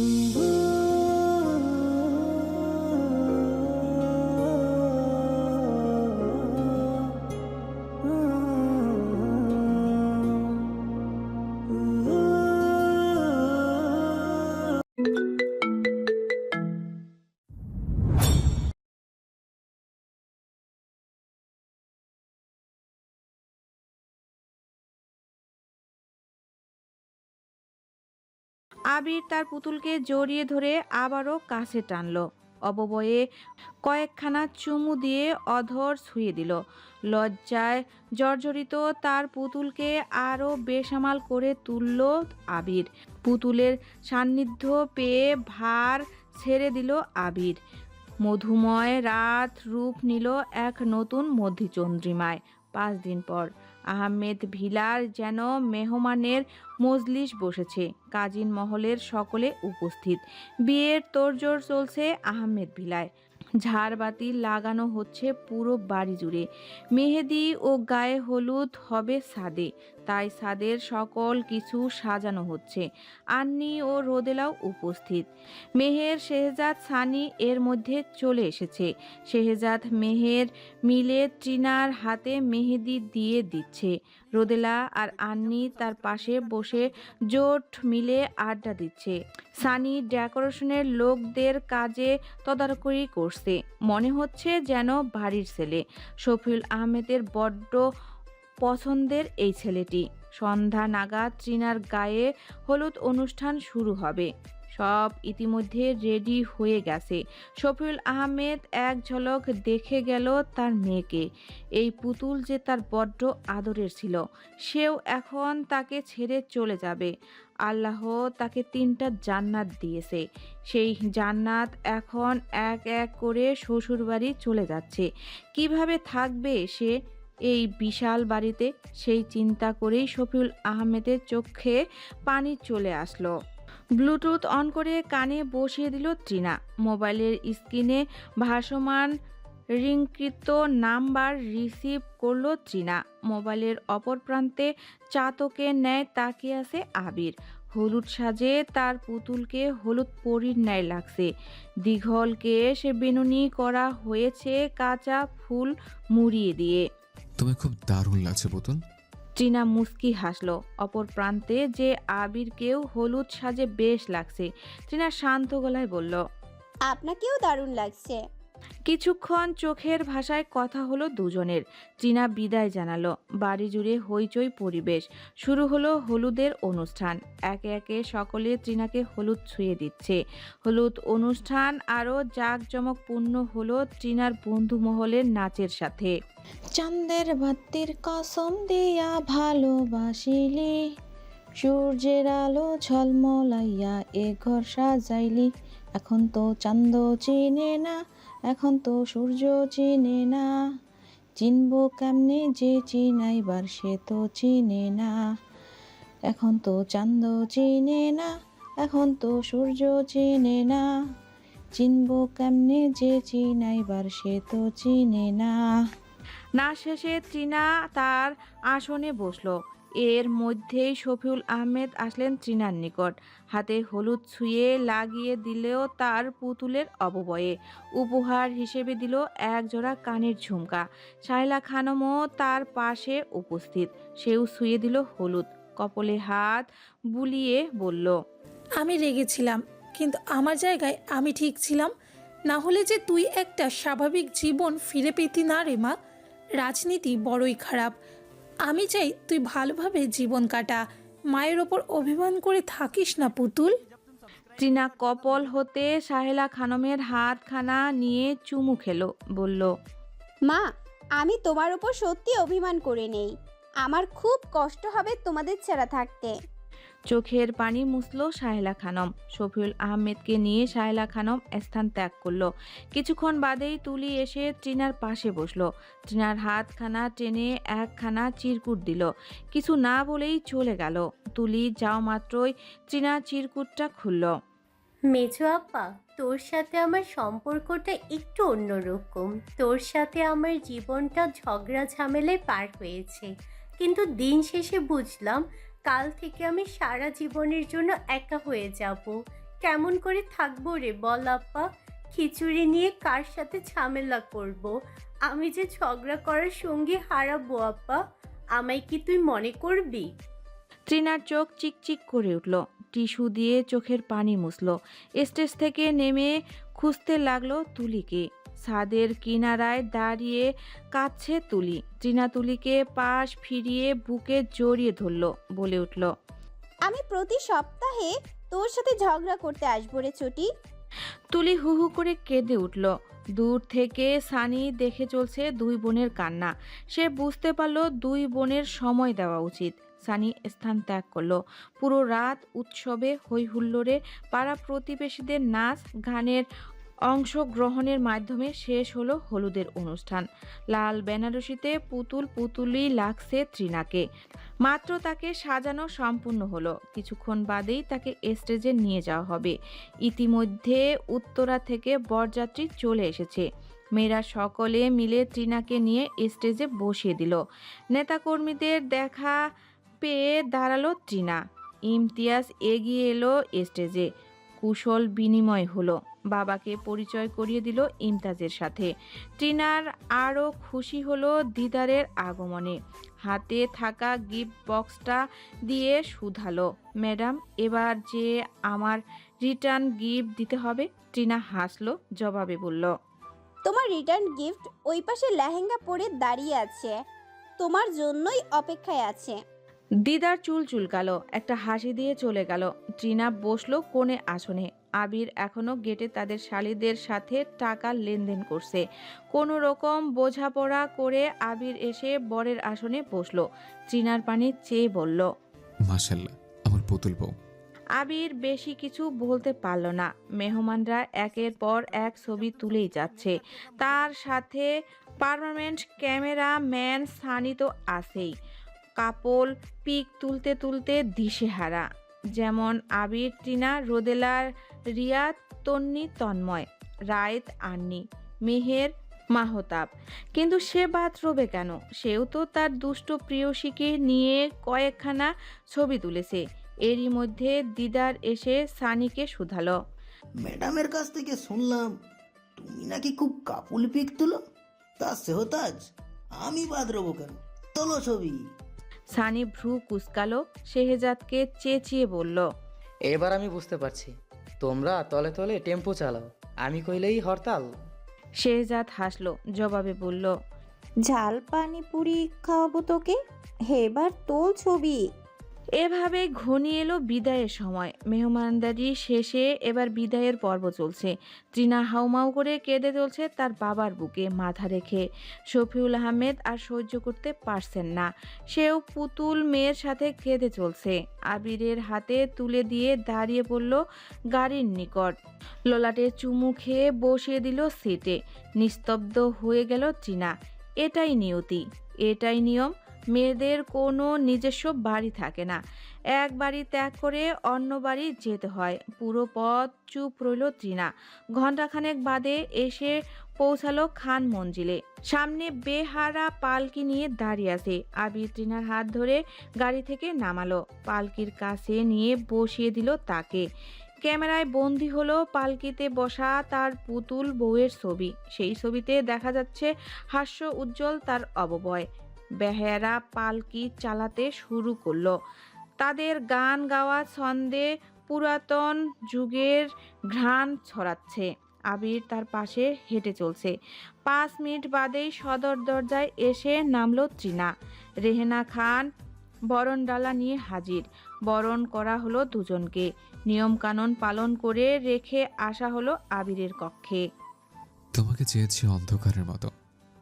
Mm-hmm. আবির তার পুতুলকে জড়িয়ে ধরে আবারও কাছে টানল। অববয়ে কয়েকখানা চুমু দিয়ে অধর ছুঁয়ে দিল। লজ্জায় জর্জরিত তার পুতুলকে আরও বেসামাল করে তুলল আবির। পুতুলের সান্নিধ্য পেয়ে ভার ছেড়ে দিল আবির। মধুময় রাত রূপ নিল এক নতুন মধ্যচন্দ্রিমায়। পাঁচ দিন পর আহমেদ ভিলার যেন মেহমানের মজলিস বসেছে। কাজিন মহলের সকলে উপস্থিত। বিয়ের তোড়জোড় চলছে আহমেদ ভিলায়। ঝাড়বাতি লাগানো হচ্ছে পুরো বাড়ি জুড়ে। মেহেদি ও গায়ে হলুদ হবে সাদে তাই সাদের সকল কিছু সাজানো হচ্ছে। আন্নি ও রোদেলাও উপস্থিত। মেহের শেহজাদ সানি এর মধ্যে চলে এসেছে। শেহজাদ মেহের মিলে ট্রিনার হাতে মেহেদি দিয়ে দিচ্ছে। রোদেলা আর আন্নি তার পাশে বসে জোট মিলে আড্ডা দিচ্ছে। সানি ডেকোরেশনের লোকদের কাজে তদারকি করছে। মনে হচ্ছে যেন বাড়ির ছেলে। শফিউল আহমেদের বড্ড পছন্দের এই ছেলেটি। সন্ধ্যা নাগাদ ট্রিনার গায়ে হলুদ অনুষ্ঠান শুরু হবে। সব ইতিমধ্যে রেডি হয়ে গেছে। শফিউল আহমেদ এক ঝলক দেখে গেল তার মেয়েকে। এই পুতুল যে তার বড্ড আদরের ছিল, সেও এখন তাকে ছেড়ে চলে যাবে। আল্লাহ তাকে তিনটা জান্নাত দিয়েছে। সেই জান্নাত এখন এক এক করে শ্বশুরবাড়ি চলে যাচ্ছে। কীভাবে থাকবে সে এই বিশাল বাড়িতে সেই চিন্তা করেই শফিউল আহমেদের চোখে পানি চলে আসলো। ব্লুটুথ অন করে কানে বসিয়ে দিল ট্রিনা মোবাইলের স্ক্রিনে ভাসমান রিংকৃত নাম্বার রিসিভ করল ট্রিনা মোবাইলের অপর প্রান্তে চাতকের ন্যায় তাকিয়ে আছে আবির। হলুদ সাজে তার পুতুলকে হলুদ পরির ন্যায় লাগছে। দীঘল কেশ বেনুনি করা হয়েছে কাঁচা ফুল মুড়িয়ে দিয়ে। তোমায় খুব দারুণ লাগছে বোতল। ট্রিনা মুস্কি হাসলো। অপর প্রান্তে যে আবির কেউ হলুদ সাজে বেশ লাগছে। ট্রিনা শান্ত গলায় বলল আপনাকেও দারুণ লাগছে। কিছুক্ষণ চোখের ভাষায় কথা হলো দুজনের। ট্রিনা বিদায় জানালো। বাড়ি জুড়ে হইচই পরিবেশ। শুরু হলো হলুদের অনুষ্ঠান। একে একে সকলে ট্রিনাকে হলুদ ছুঁয়ে দিচ্ছে। হলুদ অনুষ্ঠান আরও জাঁকজমকপূর্ণ হলো ট্রিনার বন্ধু মহলের নাচের সাথে। চাঁদের বাতির কসম দিয়া ভালোবাসিলি। সূর্যের আলো ঝলমলাইয়া এ ঘর সাজাইলি। এখন তো চান্দ চিনে না এখন তো সূর্য চিনে না। চিনবো কেমনে যে চিনাইবার সে তো চিনে না। এখন তো চান্দ চিনে না, এখন তো সূর্য চিনে না। চিনবো কেমনে যে চিনাইবার সে তো চিনে না। না শেষে ট্রিনা তার আসনে বসল। এর মধ্যেই শফিউল আহমেদ আসলেন ট্রিনার নিকট। হাতে হলুদ ছুঁয়ে লাগিয়ে দিলেও তার পুতুলের অববয়ে। উপহার হিসেবে দিল এক জোড়া কানের ঝুমকা। শাইলা খানমও তার পাশে উপস্থিত। সেও ছুঁয়ে দিল হলুদ। কপলে হাত বুলিয়ে বলল, আমি রেগেছিলাম, কিন্তু আমার জায়গায় আমি ঠিক ছিলাম। না হলে যে তুই একটা স্বাভাবিক জীবন ফিরে পেতি না রে মা। রাজনীতি বড়ই খারাপ। আমি চাই তুই ভালোভাবে জীবন কাটা। মায়ের ওপর অভিমান করে থাকিস না পুতুল। ট্রিনা কপল হতে সাহেলা খানমের হাতখানা নিয়ে চুমু খেলো বলল মা আমি তোমার ওপর সত্যি অভিমান করে নেই। আমার খুব কষ্ট হবে তোমাদের ছাড়া থাকতে। চোখের পানি মুছলো সাহেলা খানম। শফিউল আহমেদকে নিয়ে সাহেলা খানম স্থান ত্যাগ করল। কিছুক্ষণ বাদেই তুলি এসে ট্রিনার পাশে বসল। ট্রিনার হাতখানা টেনে একখানা চিরকুট দিল। কিছু না বলেই চলে গেল। তুলি যাওয়া মাত্রই ট্রিনা চিরকুটটা খুলল। মেজো আপা, তোর সাথে আমার সম্পর্কটা একটু অন্যরকম। তোর সাথে আমার জীবনটা ঝগড়া ঝামেলায় পার হয়েছে। কিন্তু দিন শেষে বুঝলাম কাল থেকে আমি সারা জীবনের জন্য একা হয়ে যাব। কেমন করে থাকব রে বল আপা? খিচুড়ি নিয়ে কার সাথে ঝামেলা করব। আমি যে ঝগড়া করার সঙ্গী হারাবো আপা? আমায় কি তুই মনে করবি? ট্রিনার চোখ চিকচিক করে উঠল। টিস্যু দিয়ে চোখের পানি মুছল। স্টেজ থেকে নেমে খুঁজতে লাগল তুলিকে। ছাদের কিনারায় দাঁড়িয়ে কাছে তুলি। ট্রিনা তুলিকে পাশ ফিরিয়ে বুকে জড়িয়ে ধরল বলে উঠল আমি প্রতি সপ্তাহে তোর সাথে ঝগড়া করতে আসব রে চটি। তুলি হু হু করে কেঁদে উঠল। দূর থেকে সানি দেখে চলছে দুই বোনের কান্না। সে বুঝতে পারল দুই বোনের সময় দেওয়া উচিত। সানি স্থান ত্যাগ করল। পুরো রাত উৎসবে হই হুল্লোড়ে পাড়া প্রতিবেশীদের নাচ গানের অংশগ্রহণের মাধ্যমে শেষ হলো হলুদের অনুষ্ঠান। লাল বেনারসিতে পুতুল পুতুলই লাগছে ত্রিনাকে মাত্র তাকে সাজানো সম্পূর্ণ হলো। কিছুক্ষণ বাদেই তাকে স্টেজে নিয়ে যাওয়া হবে। ইতিমধ্যে উত্তরা থেকে বরযাত্রী চলে এসেছে। মেয়েরা সকলে মিলে ত্রিনাকে নিয়ে স্টেজে বসিয়ে দিল। নেতাকর্মীদের দেখা পেয়ে দাঁড়াল ত্রিনা ইমতিয়াজ এগিয়ে এলো স্টেজে। কুশল বিনিময় হলো। বাবাকে পরিচয় করিয়ে দিল ইমতাজের সাথে। টিনার আরও খুশি হলো দিদারের আগমনে। হাতে থাকা গিফট বক্সটা দিয়ে শুধালো ম্যাডাম এবার যে আমার রিটার্ন গিফট দিতে হবে? টিনা হাসলো জবাবে বলল তোমার রিটার্ন গিফট ওই পাশে লেহেঙ্গা পরে দাঁড়িয়ে আছে। তোমার জন্যই অপেক্ষায় আছে। দিদার চুল চুলকালো একটা হাসি দিয়ে চলে গেল। ট্রিনা বসল কোণে আসনে। আবির এখনও গেটে তাদের শালিদের সাথে টাকা লেনদেন করছে। কোনো রকম বোঝাপড়া করে আবির এসে বরের আসনে বসল। ট্রিনার পানি চেয়ে বলল মাশাল্লাহ আমার পুতুল বউ। আবির বেশি কিছু বলতে পারল না। মেহমানরা একের পর এক ছবি তুলেই যাচ্ছে। তার সাথে পার্মানেন্ট ক্যামেরা ম্যান সানি তো আছেই। কাপল পিক তুলতে তুলতে দিশেহারা। যেমন আবির টিনা রোদেলার রিয়াদ তন্নি তন্ময় রায়েত আন্নি মেহের মাহতাব। কিন্তু সে বাদ রবে কেন? সেও তো তার দুষ্ট প্রিয়সীকে নিয়ে কয়েকখানা ছবি তুলেছে। এরই মধ্যে দিদার এসে সানিকে শুধালো। ম্যাডামের কাছ থেকে শুনলাম তুমি নাকি খুব কাপুল পিক তুলো? তা সেহতাজ আমি বাদ রবো কেন? তোলো ছবি। সানি ভ্রু কুসকালো শেহজাদকে চেঁচিয়ে বলল এবার আমি বুঝতে পারছি। তোমরা তলে তলে টেম্পো চালাও। আমি কইলেই হরতাল। শেহজাদ হাসলো জবাবে বলল ঝাল পানি পুরি খাওয়াবো তোকে? হেবার তোল ছবি। এভাবে ঘনিয়ে এলো বিদায়ের সময়। মেহমানদারি শেষে এবার বিদায়ের পর্ব চলছে। ত্রিনা হাউমাউ করে কেঁদে চলছে তার বাবার বুকে মাথা রেখে। শফিউল আহমেদ আর সহ্য করতে পারছেন না। সেও পুতুল মেয়ের সাথে কেঁদে চলছে। আবিরের হাতে তুলে দিয়ে দাঁড়িয়ে পড়ল গাড়ির নিকট। ললাটে চুমু খেয়ে বসিয়ে দিল সিটে। নিস্তব্ধ হয়ে গেল ত্রিনা। এটাই নিয়তি। এটাই নিয়ম। মেয়েদের কোনো নিজস্ব বাড়ি থাকে না। এক বাড়ি ত্যাগ করে অন্য বাড়ি যেতে হয়। পুরো পথ চুপ রইল ত্রিনা ঘণ্টাখানেক বাদে এসে পৌঁছালো খান মঞ্জিলে। সামনে বেহারা পালকি নিয়ে দাঁড়িয়ে আছে। আবির ত্রিনার হাত ধরে গাড়ি থেকে নামালো। পালকির কাছে নিয়ে বসিয়ে দিল তাকে। ক্যামেরায় বন্দি হলো পালকিতে বসা তার পুতুল বউয়ের ছবি। সেই ছবিতে দেখা যাচ্ছে হাস্য উজ্জ্বল তার অববয়। বেহারা পালকি চালাতে শুরু করল। তাদের গান গাওয়া ছন্দে পুরাতন যুগের ঘ্রাণ ছড়াচ্ছে। আবির তার পাশে হেঁটে চলছে। পাঁচ মিনিট বাদেই সদর দরজায় এসে নামলো ত্রিনা। রেহেনা খান বরণ ডালা নিয়ে হাজির। বরণ করা হলো দুজনকে। নিয়মকানুন পালন করে রেখে আসা হলো আবিরের কক্ষে। তোমাকে চেয়েছি অন্ধকারের মতো।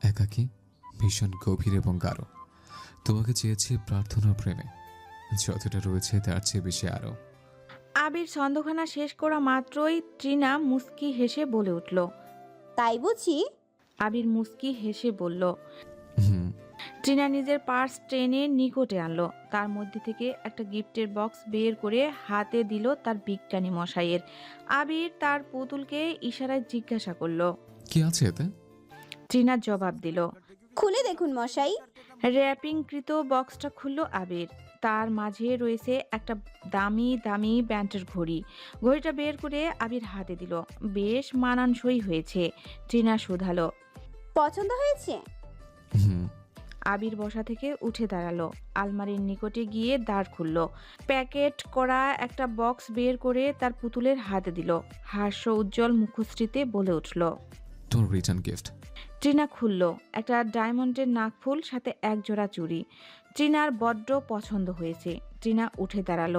একাকী? ভীষণ গভীর এবং গাঢ়। তোমাকে চেয়েছি প্রার্থনা প্রেমে। যতটা রয়েছে তার চেয়ে বেশি আরও। আবির ছন্দখানা শেষ করা মাত্রই ত্রিনা মুস্কি হেসে বলে উঠল তাই বুঝি? আবির মুস্কি হেসে বলল হুম। ট্রিনা নিজের পার্স ট্রেনে নিকটে আনলো। তার মধ্যে থেকে একটা গিফটের বক্স বের করে হাতে দিল তার বিজ্ঞানী মশাইয়ের। আবির তার পুতুলকে ইশারায় জিজ্ঞাসা করল কি আছে এতে? ট্রিনা জবাব দিল খুলে দেখুন মশাই। র্যাপিংকৃত বক্সটা খুলল আবির। তার মাঝে রয়েছে একটা দামি দামি ব্যান্ডের ঘড়ি। ঘড়িটা বের করে আবির হাতে দিল। বেশ মানানসই হয়েছে ট্রিনা শুধালো। পছন্দ হয়েছে? হুম। আবির বসা থেকে উঠে দাঁড়াল। আলমারির নিকটে গিয়ে দাঁড় খুলল। প্যাকেট করা একটা বক্স বের করে তার পুতুলের হাতে দিল। হাস্য উজ্জ্বল মুখশ্রীতে বলে উঠল তোমার রিটার্ন গিফট। ট্রিনা খুলল। একটা ডায়মন্ডের নাকফুল, সাথে এক জোড়া চুড়ি। ট্রিনার বড্ড পছন্দ হয়েছে। ট্রিনা উঠে দাঁড়াল।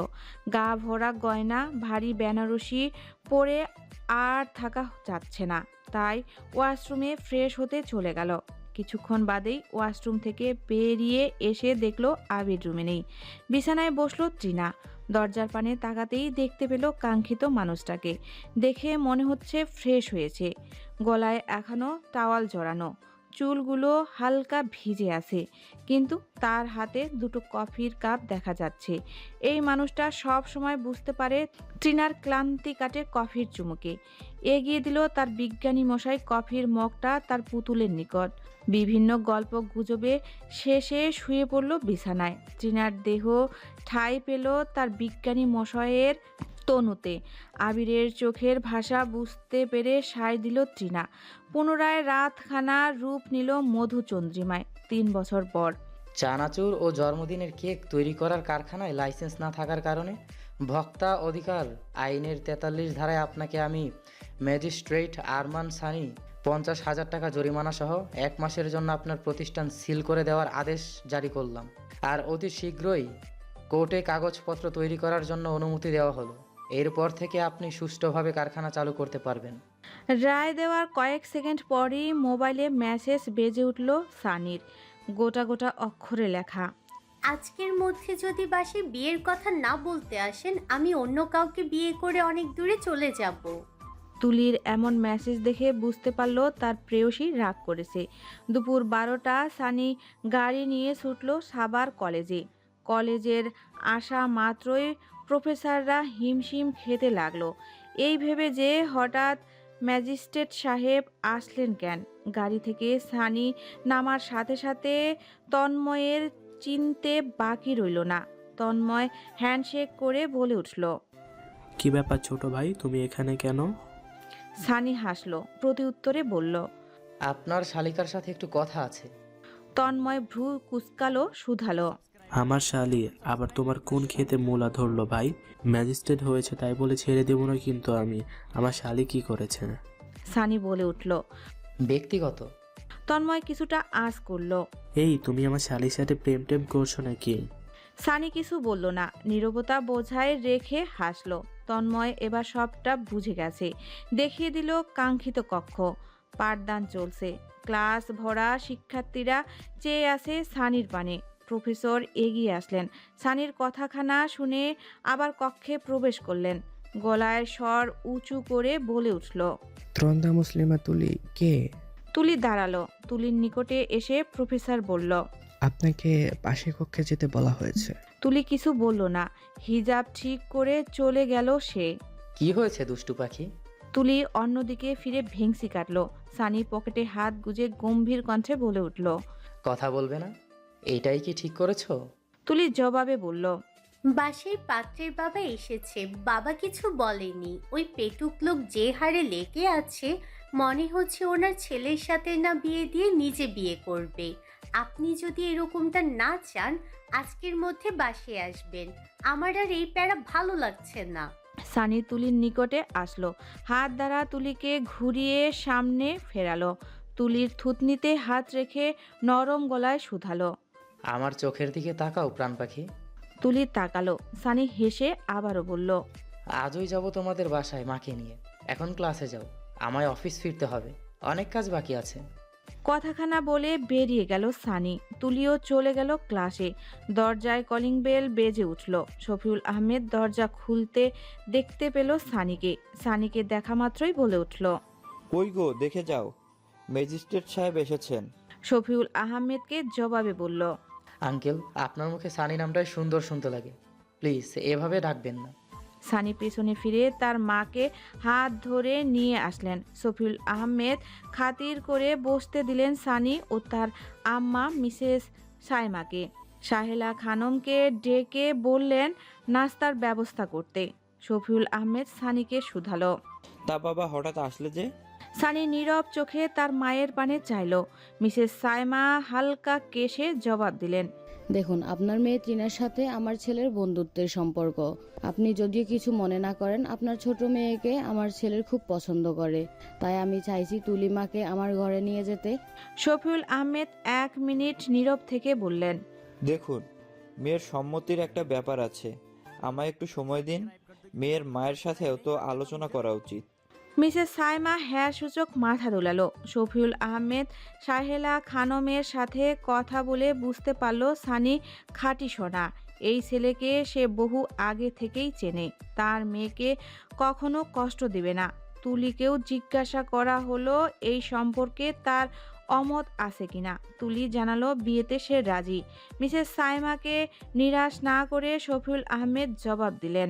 গা ভরা গয়না, ভারী বেনারসি পরে আর থাকা যাচ্ছে না। তাই ওয়াশরুমে ফ্রেশ হতে চলে গেল। কিছুক্ষণ বাদেই ওয়াশরুম থেকে পেরিয়ে এসে দেখল আবির রুমে নেই। বিছানায় বসল ট্রিনা দরজার পানে তাকাতেই দেখতে পেল কাঙ্ক্ষিত মানুষটাকে। দেখে মনে হচ্ছে ফ্রেশ হয়েছে। গলায় এখনও টাওয়াল জড়ানো। চুলগুলো হালকা ভিজে আছে, কিন্তু তার হাতে দুটো কফির কাপ দেখা যাচ্ছে। এই মানুষটা সব সময় বুঝতে পারে ট্রিনার ক্লান্তি কাটে কফির চুমুকে। এগিয়ে দিল তার বিজ্ঞানী মশাই কফির মগটা তার পুতুলের নিকট। বিভিন্ন গল্প গুজবে শেষে শুয়ে পড়ল বিছানায়। ট্রিনার দেহ ঠাঁই পেল তার বিজ্ঞানী মশাইয়ের তনুতে। আবিরের চোখের ভাষা বুঝতে পেরে সায় দিল ট্রিনা পুনরায় রাতখানা রূপ নিল মধুচন্দ্রিমায়, তিন বছর পর। চানাচুর ও জন্মদিনের কেক তৈরি করার কারখানায় লাইসেন্স না থাকার কারণে ভক্তা অধিকার আইনের তেতাল্লিশ ধারায় আপনাকে আমি ম্যাজিস্ট্রেট আরমান সানি পঞ্চাশ হাজার টাকা জরিমানা সহ এক মাসের জন্য আপনার প্রতিষ্ঠান সিল করে দেওয়ার আদেশ জারি করলাম। আর অতি শীঘ্রই কোর্টে কাগজপত্র তৈরি করার জন্য অনুমতি দেওয়া হলো। এরপর থেকে আপনি সুষ্ঠুভাবে কারখানা চালু করতে পারবেন। রায় দেওয়ার কয়েক সেকেন্ড পরই মোবাইলে মেসেজ বেজে উঠল সানির। গোটা গোটা অক্ষরে লেখা আজকের মধ্যে যদি বাসে বিয়ের কথা না বলতে আসেন আমি অন্য কাউকে বিয়ে করে অনেক দূরে চলে যাব। তুলির এমন মেসেজ দেখে বুঝতে পারল তার প্রেয়সী রাগ করেছে। দুপুর বারোটা সানি গাড়ি নিয়ে ছুটল সাবার কলেজে। কলেজের আসা মাত্রই প্রফেসররা হিমশিম খেতে লাগল। এই ভেবে যে হঠাৎ ম্যাজিস্ট্রেট সাহেব আসলেন কেন? গাড়ি থেকে সানি নামার সাথে সাথে তন্ময়ের চিনতে বাকি রইল না। তন্ময় হ্যান্ডশেক করে বলে উঠল কি ব্যাপার ছোট ভাই তুমি এখানে কেন? সানি হাসলো প্রতি উত্তরে বলল আপনার শালিকার সাথে একটু কথা আছে। তন্ময় ভ্রু কুচকালো শুধালো আমার শালি আবার তোমার কোন খেতে মূলা ধরলো ভাই? ম্যাজিস্ট্রেট হয়েছে তাই বলে ছেড়ে দেবো না কিন্তু আমি। আমার শালি কি করেছে? সানি বলে উঠল। ব্যক্তিগত। তন্ময় কিছুটা আঁচ করল। এই তুমি আমার শালির সাথে প্রেম টেম করছ নাকি? সানি কিছু বলল না নীরবতা বোঝায় রেখে হাসলো। তন্ময় এবার সবটা বুঝে গেছে। দেখিয়ে দিল কাঙ্ক্ষিত কক্ষ। পাঠদান চলছে। ক্লাস ভরা শিক্ষার্থীরা চেয়ে আছে সানির পানে। প্রফেসর এগিয়ে আসলেন। সানির কথাখানা শুনে আবার কক্ষে প্রবেশ করলেন। গলায় স্বর উঁচু করে বলে উঠল ত্রন্দা মুসলিমা তুলি কে? তুলি দাঁড়াল। তুলির নিকটে এসে প্রফেসর বলল আপনাকে পাশের কক্ষে যেতে বলা হয়েছে। তুলি কিছু বলল না। হিজাব ঠিক করে চলে গেল সে। কি হয়েছে দুষ্টু পাখি? তুলি অন্যদিকে ফিরে ভেংসি কাটলো। সানি পকেটে হাত গুজে গম্ভীর কণ্ঠে বলে উঠল কথা বলবে না? এইটাই কি ঠিক করেছ? তুলি জবাবে বলল বাসের পাত্রের বাবা এসেছে বাবা কিছু বলেনি। ওই পেটুক লোক যে হারে লেগে আছে মনে হচ্ছে ওনার ছেলের সাথে না বিয়ে দিয়ে নিজে বিয়ে করবে। আপনি যদি এরকমটা না চান আজকের মধ্যে বাসে আসবেন। আমার আর এই প্যারা ভালো লাগছে না। সানি তুলির নিকটে আসলো। হাত দ্বারা তুলিকে ঘুরিয়ে সামনে ফেরালো। তুলির থুতনিতে হাত রেখে নরম গলায় শুধালো। আমার চোখের দিকে তাকাও প্রাণ পাখি। তুলি তাকালো। সানি হেসে আবারও বলল আজই যাব তোমাদের বাসায় মাকে নিয়ে। এখন ক্লাসে যাও। আমায় অফিস ফিরতে হবে। অনেক কাজ বাকি আছে। কথাখানা বলে বেরিয়ে গেল সানি। তুলিও চলে গেল ক্লাসে। দরজায় কলিং বেল বেজে উঠল। শফিউল আহমেদ দরজা খুলতে দেখতে পেল সানিকে। সানিকে দেখা মাত্রই বলে উঠল কই গো দেখে যাও। ম্যাজিস্ট্রেট সাহেব এসেছেন। শফিউল আহমেদকে জবাবে বলল আঙ্কেল আপনার মুখে সানি নামটাই সুন্দর শুনতে লাগে। প্লিজ এভাবে ডাকবেন না। সানি পেছনে ফিরে তার মাকে হাত ধরে নিয়ে আসলেন। শফিউল আহমেদ খাতির করে বসতে দিলেন সানি ও তার আম্মা মিসেস সাইমাকে। সাহেলা খানমকে ডেকে বললেন নাস্তার ব্যবস্থা করতে। শফিউল আহমেদ সানিকে শুধালো। তা বাবা হঠাৎ আসলে যে? সানি নীরব চোখে তার মায়ের পানে চাইল। মিসেস সাইমা হালকা কেশে জবাব দিলেন দেখুন আপনার মেয়ে ত্রিনার সাথে আমার ছেলের বন্ধুত্বের সম্পর্ক। আপনি যদিও কিছু মনে না করেন আপনার ছোট মেয়েকে আমার ছেলের খুব পছন্দ করে। তাই আমি চাইছি তুলিমাকে আমার ঘরে নিয়ে যেতে। শফিউল আহমেদ এক মিনিট নীরব থেকে বললেন দেখুন মেয়ের সম্মতির একটা ব্যাপার আছে। আমায় একটু সময় দিন। মেয়ের মায়ের সাথেও তো আলোচনা করা উচিত। মিসেস সাইমা হ্যাঁ সূচক মাথা দোলালো। শফিউল আহমেদ সাহেলা খানমের সাথে কথা বলে বুঝতে পারল সানি খাঁটি সোনা। এই ছেলেকে সে বহু আগে থেকেই চেনে। তার মেয়েকে কখনো কষ্ট দেবে না। তুলিকেও জিজ্ঞাসা করা হলো এই সম্পর্কে তার অমত আছে কিনা। তুলি জানালো বিয়েতে সে রাজি। মিসেস সাইমাকে নিরাশ না করে শফিউল আহমেদ জবাব দিলেন।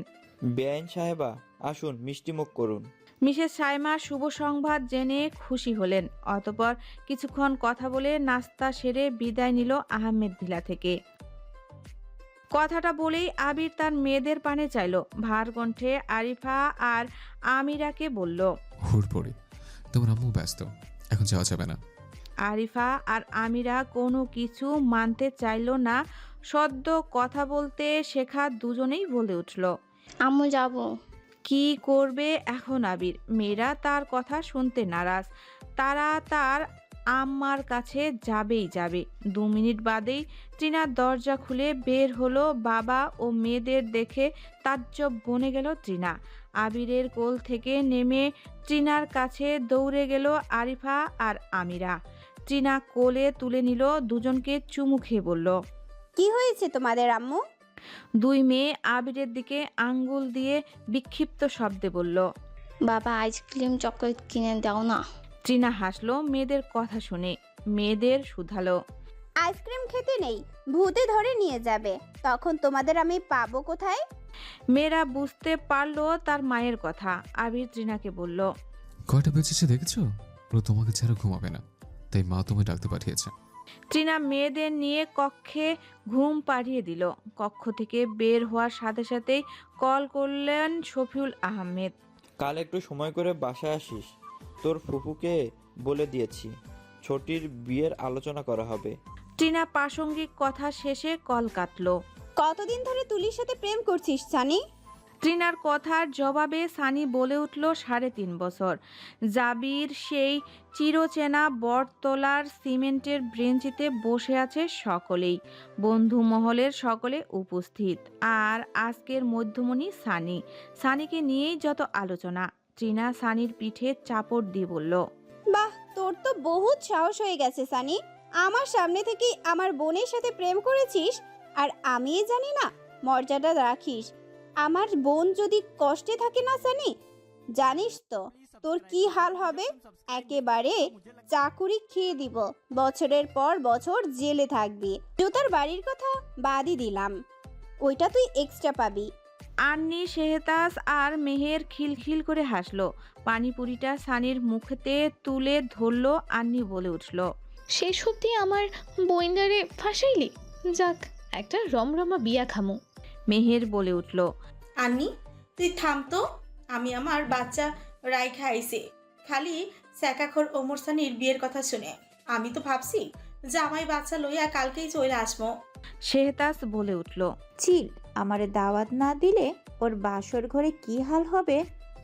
বেআইন সাহেবা, আসুন মিষ্টিমুখ করুন। মিসেস সাইমা শুভ সংবাদ জেনে খুশি হলেন। অতপর কিছুক্ষণ কথা বলে নাস্তা সেরে বিদায় নিল আহমেদ ভিলা থেকে। কথাটা বলেই আবির তার মেয়েদের পানে চাইল। ভার কণ্ঠে আরিফা আর আমিরাকে বলল হুড়পড়ি তোমার আম্মু ব্যস্ত এখন যাওয়া যাবে না। আরিফা আর আমিরা কোনো কিছু মানতে চাইল না সদ্য কথা বলতে শেখা দুজনেই বলে উঠল আম্মু যাব। কি করবে এখন আবির? মেয়েরা তার কথা শুনতে নারাজ। তারা তার আম্মার কাছে যাবেই যাবে। দু মিনিট বাদেই ট্রিনার দরজা খুলে বের হলো বাবা ও মেয়েদের দেখে তাজ্জব বনে গেল ট্রিনা আবিরের কোল থেকে নেমে ট্রিনার কাছে দৌড়ে গেল আরিফা আর আমিরা। ট্রিনা কোলে তুলে নিল দুজনকে চুমু খেয়ে বলল, কি হয়েছে তোমাদের আম্মু? দুই মেয়ে আবিরের দিকে আঙ্গুল দিয়ে বিক্ষিপ্ত শব্দে বলল বাবা আইসক্রিম চকলেট কিনে দাও না। ট্রিনা হাসলো মেয়েদের কথা শুনে মেয়েদের শুধালো আইসক্রিম খেতে নেই ভূতে ধরে নিয়ে যাবে তখন তোমাদের আমি পাবো কোথায়? মেয়েরা বুঝতে পারল তার মায়ের কথা আবির ট্রিনাকে বলল কয়টা বেঁচেছে দেখেছ? ও তোমাকে ছাড়া ঘুমাবে না তাই মা তোমায় ডাকতে পাঠিয়েছে। ট্রিনা মেয়েদের নিয়ে কক্ষে ঘুম পাড়িয়ে দিল। কক্ষ থেকে বের হওয়ার সাথে সাথেই কল করলেন শফিউল আহমেদ। কাল একটু সময় করে বাসায় আসিস। তোর ফুপুকে বলে দিয়েছি ছোটির বিয়ের আলোচনা করা হবে। ট্রিনা প্রাসঙ্গিক কথা শেষে কল কাটলো। কতদিন ধরে তুলির সাথে প্রেম করছিস সানি? ট্রিনার কথার জবাবে সানি বলে উঠল সাড়ে তিন বছর। জাবির সেই চিরচেনা বটতলার সিমেন্টের ব্রেঞ্চিতে বসে আছে সকলেই। বন্ধু মহলের সকলে উপস্থিত। আর আজকের মধ্যমণি সানি। সানিকে নিয়েই যত আলোচনা। ট্রিনা সানির পিঠে চাপড় দিয়ে বলল, বাহ, তোর তো বহুত সাহস হয়ে গেছে সানি। আমার সামনে থেকেই আমার বোনের সাথে প্রেম করেছিস? আর আমি জানি না, মর্যাদা রাখিস। আমার বোন যদি কষ্টে থাকে না সানি? জানিস তো তোর কি হাল হবে? একেবারে চাকুরি খেয়ে দিব। বছরের পর বছর জেলে থাকবি। জুতার বাড়ির কথা বাদই দিলাম। ওইটা তুই এক্সট্রা পাবি। আন্নি শেহতাস আর মেহের খিলখিল করে হাসলো। পানিপুরিটা সানির মুখেতে তুলে ধরলো আন্নি বলে উঠল শেষ অব্দি আমার বইন্দারে ফাঁসাইলি? যাক একটা রমরমা বিয়া খামু। মেহের বলে উঠল আন্নি তুই থাম তো। আমি আমার বাচ্চা রায় আইছে। খালি স্যাকাখর ওমর সানির বিয়ের কথা শুনে। আমি তো ভাবছি জামাই বাচ্চা লইয়া কালকেই চলে আসব। শেহতাস বলে উঠল চিল আমারে দাওয়াত না দিলে ওর বাসর ঘরে কি হাল হবে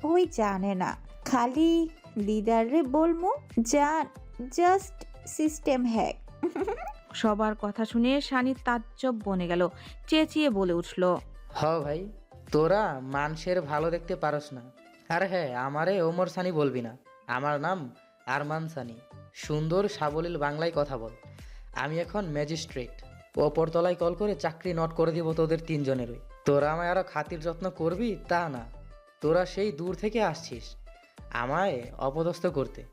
ওই জানে না। খালি লিডারে বলমু জান জাস্ট সিস্টেম হ্যাক। সবার কথা শুনে সানি তাজ্জব বনে গেল, চেঁচিয়ে বলে উঠল, হ ভাই, তোরা মানুষের ভালো দেখতে পারস না। আর হ্যাঁ আমারে ওমর সানি বলবি না। আমার নাম আরমান সানি। সুন্দর সাবলীল বাংলায় কথা বল। আমি এখন ম্যাজিস্ট্রেট। ওপরতলায় কল করে চাকরি নট করে দিব তোদের তিনজনেরই। তোরা আমায় আরও খাতির যত্ন করবি? তা না। তোরা সেই দূর থেকে আসছিস। আমায় অপদস্থ করতে।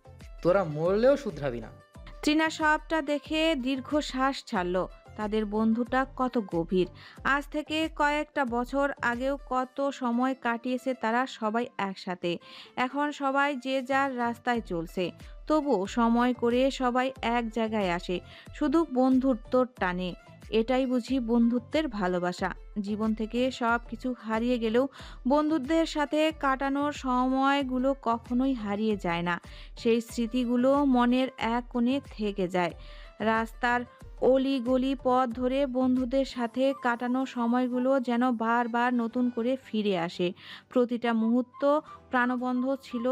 তোরা মরলেও শুধরাবি না। ট্রিনা সবটা দেখে দীর্ঘ শ্বাস ছাড়ল। তাদের বন্ধুটা কত গভীর। আজ থেকে কয়েকটা বছর আগেও কত সময় কাটিয়েছে তারা সবাই একসাথে। এখন সবাই যে যার রাস্তায় চলছে। তবুও সময় করে সবাই এক জায়গায় আসে। শুধু বন্ধুত্বর টানে। এটাই বুঝি বন্ধুত্বের ভালোবাসা। জীবন থেকে সব কিছু হারিয়ে গেলেও বন্ধুদের সাথে কাটানোর সময়গুলো কখনোই হারিয়ে যায় না। সেই স্মৃতিগুলো মনের এক কোণে থেকে যায়। রাস্তার অলি গলি পথ ধরে বন্ধুদের সাথে কাটানো সময়গুলো যেন বারবার নতুন করে ফিরে আসে। প্রতিটা মুহূর্ত প্রাণবন্ধ ছিল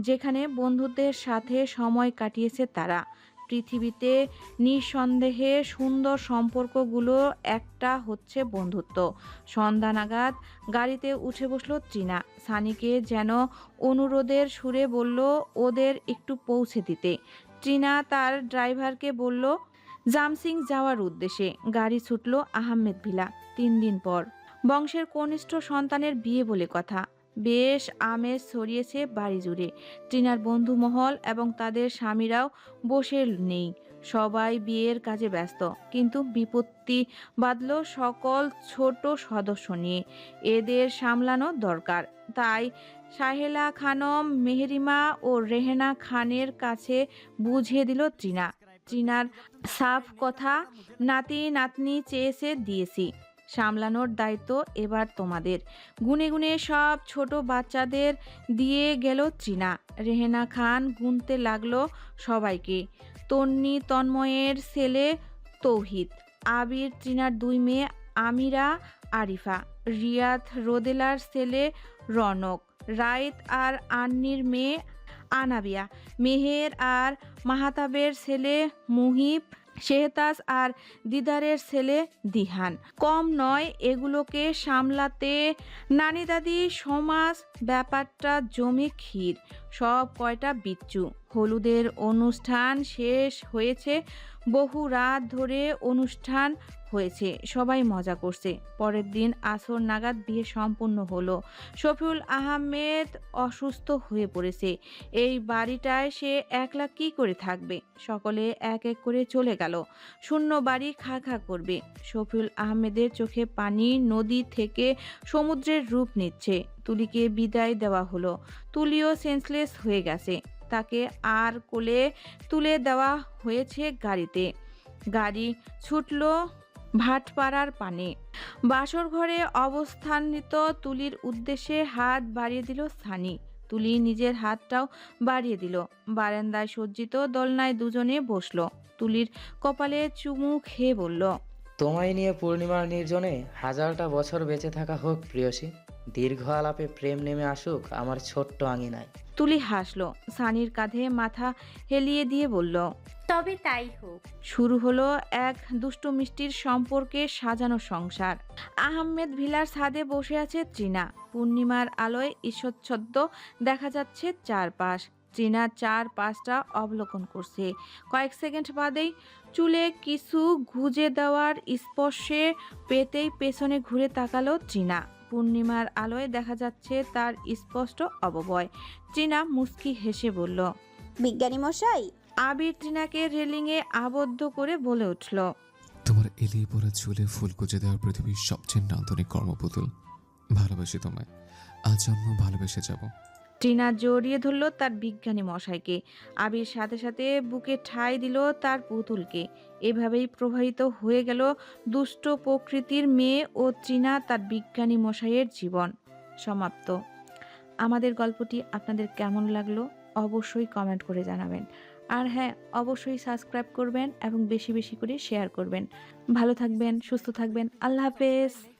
যেখানে বন্ধুদের সাথে সময় কাটিয়েছে তারা। পৃথিবীতে নিঃসন্দেহে সুন্দর সম্পর্কগুলো একটা হচ্ছে বন্ধুত্ব। সন্ধ্যা নাগাদ গাড়িতে উঠে বসল চীনা সানিকে যেন অনুরোধের সুরে বলল, ওদের একটু পৌঁছে দিতে। চীনা তার ড্রাইভারকে বলল, জামসিং যাওয়ার উদ্দেশ্যে। গাড়ি ছুটল আহমেদ ভিলা তিন দিন পর। বংশের কনিষ্ঠ সন্তানের বিয়ে বলে কথা। বেশ আমেজ ছড়িয়েছে বাড়ি জুড়ে। টিনার বন্ধু মহল এবং তাদের স্বামীরাও বসে নেই। সবাই বিয়ের কাজে ব্যস্ত। কিন্তু বিপত্তি বাঁধল সকল ছোট সদস্য নিয়ে। এদের সামলানো দরকার। তাই সাহেলা খানম, মেহরিমা ও রেহেনা খানের কাছে বুঝিয়ে দিল ত্রিনা ত্রিনার সাফ কথা নাতি নাতনি চেয়েছে দিয়েছি। সামলানোর দায়িত্ব এবার তোমাদের। গুনে গুনে সব ছোট বাচ্চাদের দিয়ে গেল ত্রিনা রেহেনা খান গুনতে লাগল সবাইকে। তন্নি তন্ময়ের ছেলে তৌহিদ, আবির ত্রিনার দুই মেয়ে আমিরা, আরিফা, রিয়াদ রোদেলার ছেলে রনক রাইত আর আন্নির মেয়ে আনাবিয়া, মেহের আর মাহাতাবের ছেলে মুহিব শেহতাজ আর দিদারের ছেলে দিহান। কম নয়, এগুলোকে সামলাতে নানি দাদি সমাজ ব্যাপারটা জমে ক্ষীর। সব কয়টা বিচ্ছু। হলুদের অনুষ্ঠান শেষ হয়েছে বহু রাত ধরে অনুষ্ঠান হয়েছে, সবাই মজা করছে। পরের দিন আসর নাগাদ বিয়ে সম্পূর্ণ হলো। শফিউল আহমেদ অসুস্থ হয়ে পড়েছে। এই বাড়িটায় সে একলা কি করে থাকবে? সকলে এক এক করে চলে গেল। শূন্য বাড়ি খা খা করবে। শফিউল আহমেদের চোখে পানি নদী থেকে সমুদ্রের রূপ নিচ্ছে। তুলিকে বিদায় দেওয়া হলো। তুলিও সেন্সলেস হয়ে গেছে। তাকে আর কোলে তুলে দেওয়া হয়েছে গাড়িতে। গাড়ি ছুটল ভাটপাড়ার পানে। বাসর ঘরে অবস্থানিত তুলির উদ্দেশ্যে হাত বাড়িয়ে দিল সানি। তুলি নিজের হাতটাও বাড়িয়ে দিল। বারান্দায় সজ্জিত দোলনায় দুজনে বসল। তুলির কপালে চুমু খেয়ে বলল, তোমায় নিয়ে পূর্ণিমার নির্জনে হাজারটা বছর বেঁচে থাকা হোক প্রিয়সী। দীর্ঘ আলাপে প্রেম নেমে আসুক আমার ছোট্ট আঙিনায়। তুলি হাসলো সানির কাঁধে মাথা হেলিয়ে দিয়ে বলল তবে তাই হোক। শুরু হলো এক দুষ্টু মিষ্টির সম্পর্কে সাজানো সংসার। আহমেদ ভিলার ছাদে বসে আছে চীনা পূর্ণিমার আলোয় ঈশ্বচ্ছদ্দ দেখা যাচ্ছে চারপাশ। চীনা চার পাঁচটা অবলোকন করছে। কয়েক সেকেন্ড বাদেই চুলে কিছু গুজে দেওয়ার স্পর্শে পেতেই পেছনে ঘুরে তাকালো চীনা পূর্ণিমার আলোয় দেখা যাচ্ছে তার স্পষ্ট অববয়। টিনা মুস্কি হেসে বলল বিজ্ঞানী মশাই? আবির টিনাকে রেলিংয়ে আবদ্ধ করে বলে উঠল তোমার এলিয়ে পড়া চুলে ফুল কুচে দেওয়ার পৃথিবীর সবচেয়ে নান্দনিক কর্মপুতুল। ভালোবাসি তোমায়। আজ জন্ম ভালোবেসে যাব। টিনা জড়িয়ে ধরল তার বিজ্ঞানী মশাইকে। আবির সাথে সাথে বুকে ঠাই দিল তার পুতুলকে। এভাবেই প্রবাহিত হয়ে গেল দুষ্ট প্রকৃতির মেয়ে ও ত্রিনা তার বিজ্ঞানী মশাইয়ের জীবন। সমাপ্ত। আমাদের গল্পটি আপনাদের কেমন লাগল অবশ্যই কমেন্ট করে জানাবেন। আর হ্যাঁ অবশ্যই সাবস্ক্রাইব করবেন এবং বেশি বেশি করে শেয়ার করবেন। ভালো থাকবেন, সুস্থ থাকবেন। আল্লাহ হাফেজ।